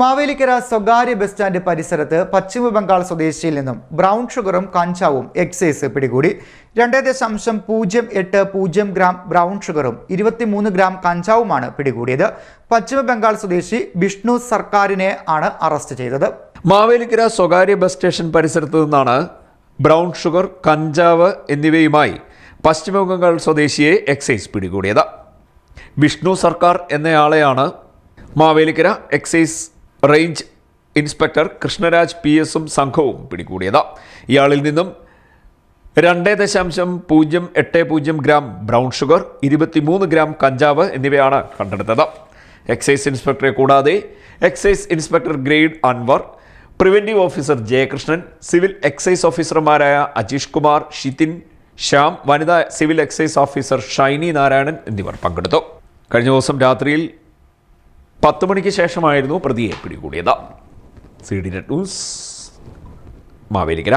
മാവേലിക്കര സ്വകാര്യ bus stand പരിസരത്ത് പശ്ചിമ ബംഗാൾ സ്വദേശിയിൽ നിന്നും ബ്രൗൺ ഷുഗറും കഞ്ചാവും എക്സൈസ് പിടികൂടി. രണ്ട് ദശാംശം പൂജ്യം എട്ട് പൂജ്യം ഗ്രാം ബ്രൗൺ ഷുഗറും ഇരുപത്തിമൂന്ന് ഗ്രാം കഞ്ചാവുമാണ് പിടികൂടിയത്. പശ്ചിമ ബംഗാൾ സ്വദേശി വിഷ്ണു സർക്കാരിനെ ആണ് അറസ്റ്റ് ചെയ്തത്. മാവേലിക്കര സ്വകാര്യ ബസ് സ്റ്റേഷൻ പരിസരത്ത് നിന്നാണ് ബ്രൗൺ ഷുഗർ കഞ്ചാവ് എന്നിവയുമായി പശ്ചിമ പശ്ചിമബംഗാൾ സ്വദേശിയെ എക്സൈസ് പിടികൂടിയത്. Vishnu Sarkar എന്നയാളെയാണ് Mavelikkara excise range inspector Krishnaraj P എസും സംഘവും പിടികൂടിയത്. ഇയാളിൽ നിന്നും രണ്ട് ദശാംശം പൂജ്യം എട്ട് പൂജ്യം ഗ്രാം ബ്രൗൺ ഷുഗർ ഇരുപത്തിമൂന്ന് ഗ്രാം കഞ്ചാവ് എന്നിവയാണ് കണ്ടെടുത്തത്. എക്സൈസ് ഇൻസ്പെക്ടറെ കൂടാതെ excise inspector grade Anwar preventive officer Jayakrishnan civil excise ഓഫീസർമാരായ അജീഷ് കുമാർ ഷിതിൻ ശ്യാം വനിതാ civil excise officer Shiny Narayanan എന്നിവർ പങ്കെടുത്തു. കഴിഞ്ഞ ദിവസം രാത്രിയിൽ പത്ത് മണിക്ക് ശേഷമായിരുന്നു പ്രതിയെ പിടികൂടിയത്. C D net news Mavelikkara.